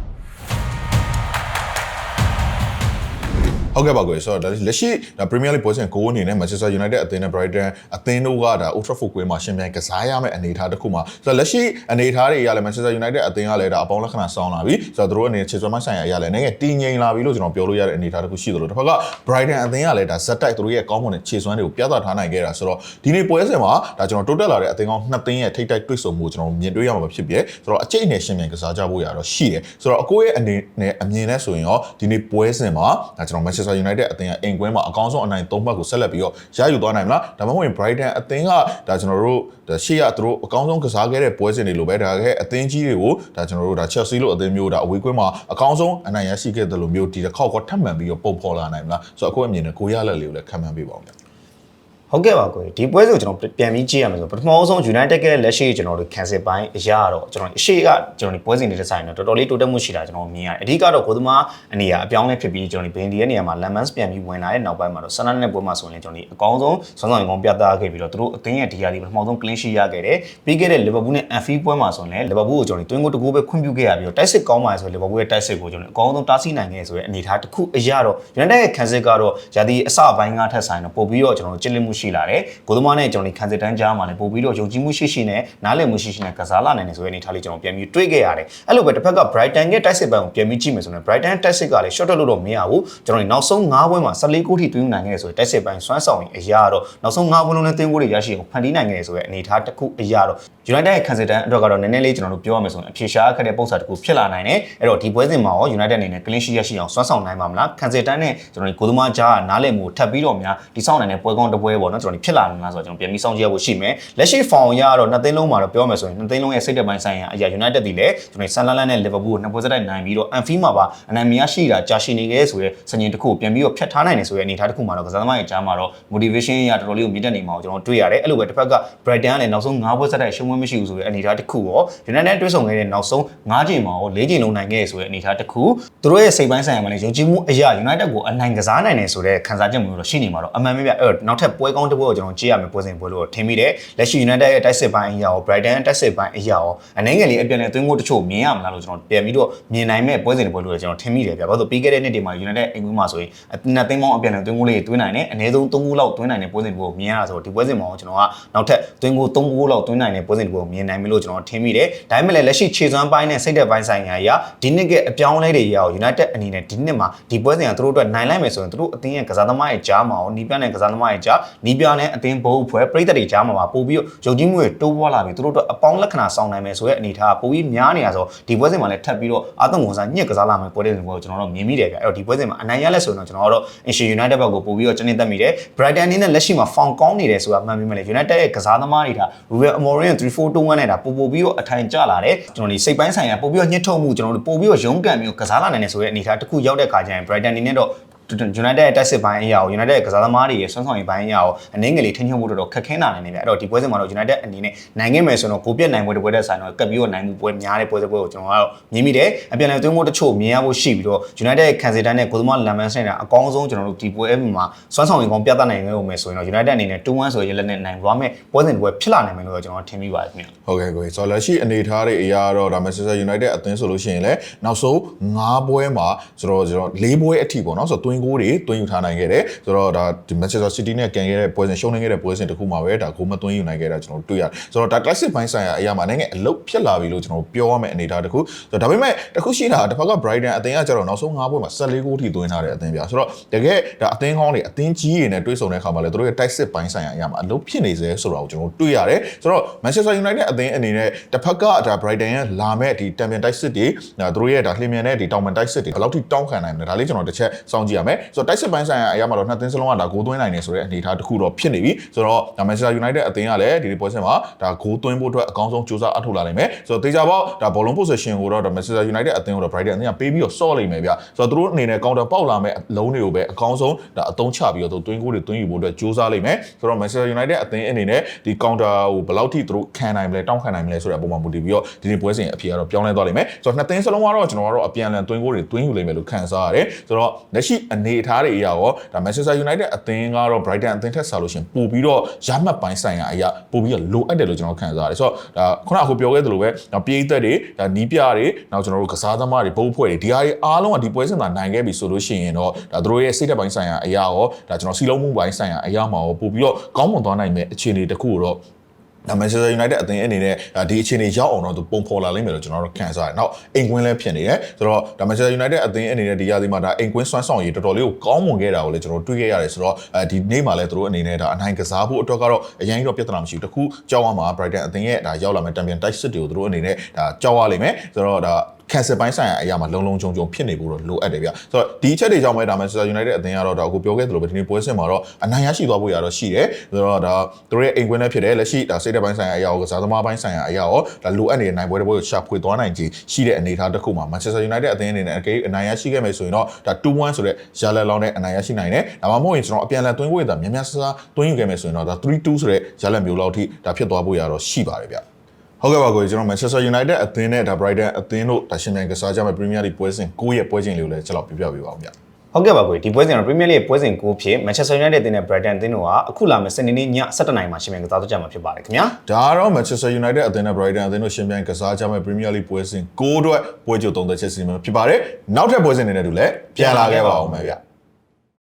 S1: ဟုတ်ကဲ့ပါကိုဆိုတော့လက်ရှိဒါ Premier League ပွဲစဉ်ကိုအနေနဲ့ Manchester United အသင်းနဲ့ Brighton အသင်းတို့ကဒါ Old Trafford ကွင်းမှာရှင်ပြိုင်ကစားရမယ့်အနေအထားတစ်ခုမှာဆိုတော့လက်ရှိအနေအထားတွေအရလည်း Manchester United အသင်းကလည်းဒါအပေါင်းလက္ခဏာဆောင်းလာပြီဆိုတော့သူတို့အနေနဲ့ခြေစွမ်းမိုင်းဆိုင်ရာအရလည်းနိုင်ငံတည်ငြိမ်လာပြီလို့ကျွန်တော်ပြောလို့ရတဲ့အနေအထားတစ်ခုရှိသလိုတစ်ဖက်က Brighton အသင်းကလည်းဒါဇက်တိုက်သူတို့ရဲ့ကောင်းမွန်တဲ့ခြေစွမ်းတွေကိုပြသထားနိုင်ခဲ့တာဆိုတော့ဒီနေ့ပွဲစဉ်မှာဒါကျွန်တော်တိုးတက်လာတဲ့အသင်းကောင်းနှစ်သင်းရဲ့ထိပ်တိုက်တွေ့ဆုံမှုကိုကျွန်တော်မြင်တွေ့ရမှာဖြစ်ပြီးဆိုတော့အကျိတ်နဲ့ရှင်ပြိုင်ကစားကြဖို့ရတော့ရှိတယ်ဆိုတော့အကိုရဲ့အနေနဲ့အမြင်နဲ့ဆိုရင်ရောဒီနေ့ပွဲစဉ်မှာဒါကျွန်တော် Manchester United အသင်းကအိမ်ကွင်းမှာအကောင်းဆုံးအနိုင်၃မှတ်ကိုဆက်လက်ပြီးတော့ရယူသွားနိုင်မလားဒါမှမဟုတ်ရင် Brighton အသင်းကဒါကျွန်တော်တို့ဒါရှေ့ရသူတို့အကောင်းဆုံးကစားခဲ့တဲ့ပွဲစဉ်တွေလိုပဲဒါကအသင်းကြီးတွေကိုဒါကျွန်တော်တို့ဒါ Chelsea လို့အသင်းမျိုးဒါအဝေးကွင်းမှာအကောင်းဆုံးအနိုင်ရရှိခဲ့တဲ့လိုမျိုးဒီတစ်ခေါက်ကထပ်မံပြီးတော့ပုံဖော်လာနိုင်မလားဆိုတော့အခုအမြင်နဲ့ကိုရလက်လေးကိုလည်းခံမှန်းပေးပါဦးဗျာ
S2: ဟုတ်ကဲ့ပါကိုဒီပွဲစဉ်ကိုကျွန်တော်ပြန်ပြီးကြည့်ရမယ်ဆိုပထမဆုံး United ကလက်ရှိကျွန်တော်တို့ cancel ပိုင်းအရာတော့ကျွန်တော်အရှိကကျွန်တော်ဒီပွဲစဉ်တွေဆိုင်တော့တော်တော်လေးတိုးတက်မှုရှိတာကျွန်တော်မြင်ရတယ်အဓိကတော့ကိုသမားအနေရအပြောင်းလဲဖြစ်ပြီးကျွန်တော်ဒီဘင်ဒီရဲ့နေရာမှာ Lemans ပြန်ပြီးဝင်လာတဲ့နောက်ပိုင်းမှာတော့ဆန္ဒနဲ့ပွဲမှာဆိုရင်ကျွန်တော်ဒီအကောင်းဆုံးဆွမ်းဆောင်ရင်ကောင်းပြသခဲ့ပြီးတော့သူတို့အသင်းရဲ့ဒီဟာဒီပထမဆုံး clean sheet ရခဲ့တယ်ပြီးခဲ့တဲ့ Liverpool နဲ့ Anfield ပွဲမှာဆိုရင်လည်း Liverpool ကိုကျွန်တော်ဒီ twin goal တကူပဲခွင့်ပြုခဲ့ရပြီးတော့ တိုက်စစ်ကောင်းပါဆိုရင် Liverpool ရဲ့တိုက်စစ်ကိုကျွန်တော်အကောင်းဆုံးတားဆီးနိုင်ခဲ့ဆိုတဲ့အနေအထားတစ်ခုအရာတော့ United ရဲ့ cancel ကတော့ယာဒီအစပိုင်းကထက်ဆိုင်တော့ပို့ပြီးတော့ကျွန်တော်ကျစ်လစ်မှုရှိလာတယ်ကိုသမားနဲ့ကျွန်တော်ဒီခံစစ်တန်းကြားမှာလည်းပို့ပြီးတော့ယုံကြည်မှုရှိရှိနဲ့နားလည်မှုရှိရှိနဲ့ကစားလာနိုင်တယ်ဆိုတဲ့အနေအထားလေးကျွန်တော်ပြန်ပြီးတွေးခဲ့ရတယ်အဲ့လိုပဲတစ်ဖက်က Brighton ရဲ့တိုက်စစ်ပိုင်းကိုပြန်ပြီးကြည့်မယ်ဆိုရင် Brighton တိုက်စစ်ကလည်း short လို့တော့မရဘူးကျွန်တော်ဒီနောက်ဆုံး9ပွဲမှာ14ဂိုးထိသွင်းနိုင်ခဲ့တယ်ဆိုရင်တိုက်စစ်ပိုင်းစွမ်းဆောင်ရင်အရာတော့နောက်ဆုံး9ပွဲလုံးနဲ့သွင်းဂိုးတွေရရှိအောင်ဖန်တီးနိုင်ခဲ့တယ်ဆိုတဲ့အနေအထားတစ်ခုအရာတော့ United ရဲ့ခံစစ်တန်းအတွက်ကတော့နည်းနည်းလေးကျွန်တော်တို့ပြောရမယ်ဆိုရင်အဖြေရှားခက်တဲ့ပုံစံတစ်ခုဖြစ်လာနိုင်တယ်အဲ့တော့ဒီပွဲစဉ်မှာရော United အနေနဲ့ clean sheet ရရှိအောင်စွမ်းဆောင်နိုင်ပါမလားခံစစ်တန်းနဲ့ကျွန်တော်ဒီကိုသမားကြားကနားလည်မှုထပ်ပြီးတော့များဒီဆောင်နိုင်တဲ့ပွဲကောင်းတစ်ပွဲပေါ့နော်ကျွန်တော်ဒီဖြစ်လာနိုင်လားဆိုတော့ကျွန်တော်ပြန်ပြီးစောင့်ကြည့်ရဖို့ရှိမယ်လက်ရှိဖောင်ရတော့နှစ်သိန်းလုံးမှာတော့ပြောမယ်ဆိုရင်နှစ်သိန်းလုံးရဲ့စိတ်သက်ပိုင်းဆိုင်ရာအရာ United ဒီလည်းကျွန်တော်ဆန်လန်လန်နဲ့ Liverpool ကိုနှစ်ပွဲစတိုက်နိုင်ပြီးတော့ Anfield မှာပါအနိုင်မရရှိတာကြာရှည်နေခဲ့ဆိုရဲစညင်တစ်ခုကိုပြန်ပြီးတော့ဖျက်ထားနိုင်တယ်ဆိုရဲအနေအထားတစ်ခုမှာတော့ကစားသမားရဲ့ကြားမှာတော့ motivation ရတော်တော်လေးကိုမြင့်တက်နေမှာကိုကျွန်တော်တွေ့ရတယ်အဲ့လိုပဲတစ်ဖက်က Brighton ကလည်းနောက်ဆုံး၅ပွဲစတိုက်ရှုံးပွဲမရှိဘူးဆိုရဲအနေအထားတစ်ခုရော United တွဲဆောင်ခဲ့တဲ့နောက်ဆုံး၅ချိန်မှာရော၄ချိန်လုံးနိုင်ခဲ့ဆိုရဲအနေအထားတစ်ခုသူတို့ရဲ့စိတ်ပိုင်းဆိုင်ရာမှာလည်းယုံကြည်မှုအရာ United ကိုအနိုင်ကစားနိုင်တယ်ဆိုတဲ့ခံစားချက်မျိုးတော့ရှိနေမှာတော့အမှန်ပဲဗျအဲ့တော့နောက်ထပ်ပွဲကောင်းတစ်ပွဲကိုကျွန်တော်ကြည့်ရမယ်ပွဲစဉ်ပွဲလို့ထင်မိတယ်လက်ရှိ United ရဲ့တိုက်စစ်ပိုင်းအရာရော Brighton တိုက်စစ်ပိုင်းအရာရောအနေငယ်လေးအပြန်နဲ့သွင်းကိုတချို့မြင်ရမလားလို့ကျွန်တော်ပြန်ပြီးတော့မြင်နိုင်မဲ့ပွဲစဉ်တွေပွဲလို့ကျွန်တော်ထင်မိတယ်ဗျဘာလို့ပြီးခဲ့တဲ့နှစ်တွေမှာ United အိမ်ကွင်းမှာဆိုရင်နှစ်သိန်းပေါင်းအပြန်နဲ့သွင်းကိုလေးသွင်းနိုင်တယ်အနည်းဆုံး3ဂိုးလောက်သွင်းနိုင်တဲ့ပွဲစဉ်တွေကိုမြင်ရတာဆိုတော့ဒီပွဲစဉ်မှာကျွန်တော်ကနောက်ထပ်သွင်းကို3ဂိုးလောက်သွင်းနိုင်တဲ့ပွဲစဉ်တွေကိုမြင်နိုင်မယ်လို့ကျွန်တော်ထင်မိတယ်ဒါပေမဲ့လည်းလက်ရှိခြေစွမ်းပိုင်းနဲ့စိတ်သက်ပိုင်းဆိုင်ရာအရာဒီနှစ်ကအပြောင်းလဲတွေရအောင် United အနေနဲ့ဒီနှစ်မှာဒီပွဲစဉ်ကသူတို့အတွက်နိုင်လိုက်မယ်ဆိုရင်သူတို့အသင်းရဲ့ကစားသမားရဲ့ကြားမှာရောနီးပြနဲ့ကစားသမားရဲ့ကြားနီးပြနဲ့အသင်းဘုတ်ဖွဲ့ပြည်သက်တွေကြားမှာပါပို့ပြီးတော့ယုံကြည်မှုတွေတိုးပွားလာပြီးသူတို့အတွက်အပေါင်းလက္ခဏာဆောင်နိုင်မယ်ဆိုတဲ့အနေအထားပိုပြီးများနေရဆိုဒီပွဲစဉ်မှာလည်းထပ်ပြီးတော့အာသုံဝန်စားညှက်ကစားလာမယ်ပွဲတဲ့စဉ်ပွဲကိုကျွန်တော်တို့မြင်မိတယ်ဗျအဲ့တော့ဒီပွဲစဉ်မှာအနိုင်ရလဲဆိုရင်တော့ကျွန်တော်တို့ Asia United ဘက်ကိုပို့ပြီးတော့ကျနေတတ်မိတယ် Brighton အနေနဲ့လက်ရှိမှာ found ကောင်းနေတယ်ဆိုတာမှန်ပြီမလဲ United ရဲ့ကစားသမားတွေဒါ Ruben Amorim 3-4-2-1နဲ့ဒါပို့ပို့ပြီးတော့အထိုင်ကျလာတယ်ကျွန်တော်ဒီစိတ်ပိုင်းဆိုင်ရာပို့ပြီးတော့ညှစ်ထုတ်မှုကျွန်တော်တို့ပို့ပြီးတော့ရုန်းကန်ပြီးတော့ကစားလာနိုင်တယ်ဆိုတဲ့အနေအထားတစ်ခုရောက်တဲ့ခါကျရင် Brighton အနေနဲ့တော့ United ရဲ့တက်စစ်ပိုင်းအရာကို United ရဲ့ကစားသမားတွေရဲ့ဆွမ်းဆောင်ရည်ပိုင်းအရာကိုအနည်းငယ်လေးထိန်းချုပ်ဖို့တော်တော်ခက်ခဲနာနေနေဗျအဲ့တော့ဒီပွဲစဉ်မှာတော့ United အနေနဲ့နိုင်ခဲ့မယ်ဆိုတော့ကိုပြက်နိုင်ပွဲတစ်ပွဲတက်ဆိုင်တော့ကပ်ပြီးတော့နိုင်မှုပွဲများတဲ့ပွဲတစ်ပွဲကိုကျွန်တော်ကတော့မြင်မိတယ်အပြန်အလှန်သွင်းမှုတချို့မြင်ရဖို့ရှိပြီးတော့ United ရဲ့ခံစစ်တန်းနဲ့ကိုသမားလမ်မန်စနဲ့အကောင်းဆုံးကျွန်တော်တို့ဒီပွဲမှာဆွမ်းဆောင်ရည်ကောင်းပြသနိုင်ခဲ့မယ်ဆိုရင်တော့ United အနေနဲ့2-1ဆိုရလက်နဲ့နိုင်သွားမယ်ပွဲစဉ်တစ်ပွဲဖြစ်လာနိုင်မယ်လို့ကျွန်တော်ထင်မိပါတယ်ခင်ဗျ
S1: ဟုတ်ကဲ့ကိုဆိုတော့လက်ရှိအနေအထားတွေအရာတော့ဒါ Manchester United အသင်းဆိုလို့ရှိရင်လည်းနောက်ဆုံး၅ပွဲမှာဆိုတော့ကျွန်တော်၄ပွဲအထိပေါ့နော်ဆိုတော့ twin င်းကိုတွေတွင်းယူထားနိုင်ခဲ့တယ်ဆိုတော့ဒါဒီ Manchester City နဲ့ကန်ခဲ့တဲ့ပွဲစဉ်ရှုံးနေခဲ့တဲ့ပွဲစဉ်တစ်ခုမှာပဲဒါဂိုးမသွင်းယူနိုင်ခဲ့တာကျွန်တော်တို့တွေ့ရတယ်ဆိုတော့ဒါ classic ဘိုင်းဆိုင်ရာအရာမှာနိုင်ငံအလုတ်ဖြစ်လာပြီလို့ကျွန်တော်တို့ပြောရမယ့်အနေအထားတစ်ခုဆိုတော့ဒါပေမဲ့တစ်ခုရှိတာတစ်ဖက်က Brighton အသင်းကကျတော့နောက်ဆုံး၅ပွဲမှာ14ဂိုးထိသွင်းထားတဲ့အသင်းပြဆိုတော့တကယ်ဒါအသင်းကောင်းတွေအသင်းကြီးတွေနဲ့တွေ့ဆုံတဲ့အခါမှာလည်းတို့ရဲ့တိုက်စစ်ပိုင်းဆိုင်ရာအရာမှာအလုတ်ဖြစ်နေစေဆိုတာကိုကျွန်တော်တို့တွေ့ရတယ်ဆိုတော့ Manchester United အသင်းအနေနဲ့တစ်ဖက်ကဒါ Brighton ရဲ့လာမဲ့ဒီ Champion တိုက်စစ်တွေဒါတို့ရဲ့ဒါလှည့်မြန်တဲ့ဒီတောင်ပန်တိုက်စစ်တွေဘယ်လောက်ထိတောင်းခံနိုင်မလဲဒါလေးကျွန်တော်တစ်ချက်စောင့်ကြည့်ရမယ်ဆိုတော့တိုက်စစ်ပိုင်းဆိုင်ရာအရာမှာတော့နှစ်သင်းစလုံးကဒါဂိုးသွင်းနိုင်နေဆိုတဲ့အနေအထားတစ်ခုတော့ဖြစ်နေပြီဆိုတော့ဒါ Manchester United အသင်းကလည်းဒီပွဲစဉ်မှာဒါဂိုးသွင်းဖို့အတွက်အကောင်းဆုံးစူးစမ်းအထောက်လာနိုင်မယ်ဆိုတော့တေချာပေါက်ဒါ ball position ကိုတော့ဒါ Manchester United အသင်းကိုတော့ Brighton အသင်းကပေးပြီးတော့စော့လိမ့်မယ်ဗျဆိုတော့သူတို့အနေနဲ့ counter ပေါက်လာမဲ့အလုံးတွေကိုပဲအကောင်းဆုံးဒါအသုံးချပြီးတော့သူသွင်းကိုတွေသွင်းယူဖို့အတွက်စူးစမ်းလိမ့်မယ်ဆိုတော့ Manchester United အသင်းအနေနဲ့ဒီ counter ကိုဘယ်လောက်ထိသူတို့ခံနိုင်မလဲတောင်းခံနိုင်မလဲဆိုတဲ့အပေါ်မှာမူတည်ပြီးတော့ဒီနေ့ပွဲစဉ်အဖြေကတော့ပြောင်းလဲသွားလိမ့်မယ်ဆိုတော့နှစ်သင်းစလုံးကတော့ကျွန်တော်ကတော့အပြန်အလှန်သွင်းကိုတွေသွင်းယူလိမ့်မယ်လို့ခံစားရတယ်ဆိုတော့လက်ရှိအနေအထားတွေအရာရောဒါ Manchester United အသင်းကတော့ Brighton အသင်းထက်ဆာလို့ရှိရင်ပို့ပြီးတော့ရမှတ်ပိုင်းဆိုင်ရာအရာပို့ပြီးတော့လိုအပ်တယ်လို့ကျွန်တော်ခံစားရတယ်ဆိုတော့ဒါခုနကအခုပြောခဲ့သလိုပဲဒါပြေးသက်တွေဒါနီးပြတွေနောက်ကျွန်တော်တို့ကစားသမားတွေဘုတ်ဖွဲ့တွေဒီဟာတွေအားလုံးကဒီပွဲစဉ်မှာနိုင်ခဲ့ပြီဆိုလို့ရှိရင်တော့ဒါတို့ရဲ့စိတ်သက်ပိုင်းဆိုင်ရာအရာရောဒါကျွန်တော်စီလုံးမှုပိုင်းဆိုင်ရာအရာမှာရောပို့ပြီးတော့ကောင်းမွန်သွားနိုင်မယ့်အခြေအနေတစ်ခုကိုတော့ ဒါ Manchester United အသင်းအနေနဲ့ဒါဒီအခြေအနေရောက်အောင်တော့သူပုံဖော်လာလိမ့်မယ်လို့ကျွန်တော်တို့ခံစားရတယ်။နောက်အိမ်ကွင်းလည်းဖြစ်နေတယ်။ဆိုတော့ဒါ Manchester United အသင်းအနေနဲ့ဒီရာသီမှာဒါအိမ်ကွင်းစွမ်းဆောင်ရည်တော်တော်လေးကိုကောင်းမွန်ခဲ့တာကိုလည်းကျွန်တော်တို့တွေ့ခဲ့ရတယ်ဆိုတော့အဲဒီနေ့မှာလည်းသူတို့အနေနဲ့ဒါအနိုင်ကစားဖို့အတွက်ကတော့အရင်ကတော့ပြဿနာမရှိဘူး။တခုကြောက်ရမှာ Brighton အသင်းရဲ့ဒါရောက်လာမယ့် Champion တိုက်စစ်တွေကိုသူတို့အနေနဲ့ဒါကြောက်ရလိမ့်မယ်။ဆိုတော့ဒါ cancel ပိုင်းဆိုင်ရာအရာမှာလုံလုံခြုံခြုံဖြစ်နေဖို့တော့လိုအပ်တယ်ဗျဆိုတော့ဒီအချက်တွေကြောင့်ပဲဒါ Manchester United အသင်းကတော့ဒါအခုပြောခဲ့သလိုပဲဒီနေ့ပွဲစဉ်မှာတော့အနိုင်ရရှိသွားဖို့ရတော့ရှိတယ်ဆိုတော့ဒါသူတို့ရဲ့အိမ်ကွင်းလည်းဖြစ်တယ်လက်ရှိဒါစိတ်သက်ပိုင်းဆိုင်ရာအရာကိုကစားသမားပိုင်းဆိုင်ရာအရာရောဒါလိုအပ်နေတဲ့နိုင်ပွဲတစ်ပွဲကိုရှာဖွေသွားနိုင်ခြင်းရှိတဲ့အနေအထားတစ်ခုမှာ Manchester United အသင်းအနေနဲ့အကေအနိုင်ရရှိခဲ့မယ်ဆိုရင်တော့ဒါ2-1ဆိုတဲ့ရလက်လောင်းနဲ့အနိုင်ရရှိနိုင်တယ်ဒါမှမဟုတ်ရင်ကျွန်တော်အပြန်အလှန်သွင်းဖို့ရတာများများဆဆသွင်းယူခဲ့မယ်ဆိုရင်တော့ဒါ3-2ဆိုတဲ့ရလက်မျိုးလောက်ထိဒါဖြစ်သွားဖို့ရတော့ရှိပါတယ်ဗျ ဟုတ်ကဲ့ပါကိုကျွန်တော် Manchester United အသင်းနဲ့ဒါ Brighton အသင်းတို့ဒါရှင်မြန်ကစားကြမဲ့ Premier League ပွဲစဉ်9ရဲ့ပွဲချိန်လေးကိုလည်းကျွန်တော်ပြပြပေးပါဦးဗျ
S2: ဟုတ်ကဲ့ပါကိုဒီပွဲစဉ်တော့ Premier League ပွဲစဉ်9ဖြစ် Manchester United တင်းနဲ့ Brighton တင်းတို့ကအခုလာမယ့်စနေနေ့ည7:00နာရီမှာရှင်မြန်ကစားတော့ကြမှာဖြစ်ပါတယ်ခင်ဗျာ
S1: ဒါကတော့ Manchester United အသင်းနဲ့ Brighton အသင်းတို့ရှင်ပြိုင်ကစားကြမဲ့ Premier League ပွဲစဉ်9အတွက်ပွဲကြိုသုံးသက်ချက်စီမံဖြစ်ပါတယ်နောက်ထပ်ပွဲစဉ်တွေနဲ့တူလည်းပြန်လာခဲ့ပါအောင်မယ်ဗျ